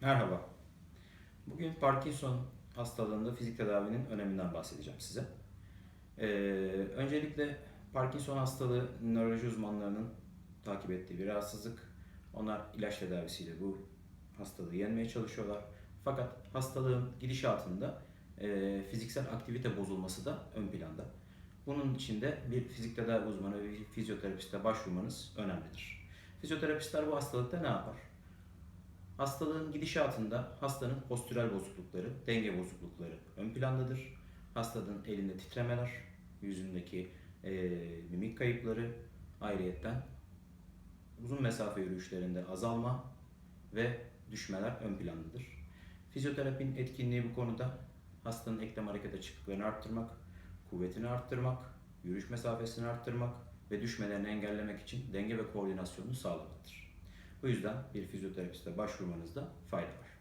Merhaba. Bugün Parkinson hastalığında fizik tedavinin öneminden bahsedeceğim size. Ee, öncelikle Parkinson hastalığı nöroloji uzmanlarının takip ettiği bir rahatsızlık. Onlar ilaç tedavisiyle bu hastalığı yenmeye çalışıyorlar. Fakat hastalığın gidişatında e, fiziksel aktivite bozulması da ön planda. Bunun için de bir fizik tedavi uzmanı ve bir fizyoterapiste başvurmanız önemlidir. Fizyoterapistler bu hastalıkta ne yapar? Hastalığın gidişatında hastanın postürel bozuklukları, denge bozuklukları ön plandadır. Hastanın elinde titremeler, yüzündeki eee, mimik kayıpları, ayrıyetten uzun mesafe yürüyüşlerinde azalma ve düşmeler ön plandadır. Fizyoterapinin etkinliği bu konuda hastanın eklem hareket açıklıklarını arttırmak, kuvvetini arttırmak, yürüyüş mesafesini arttırmak ve düşmelerini engellemek için denge ve koordinasyonunu sağlamaktır. Bu yüzden bir fizyoterapiste başvurmanızda fayda var.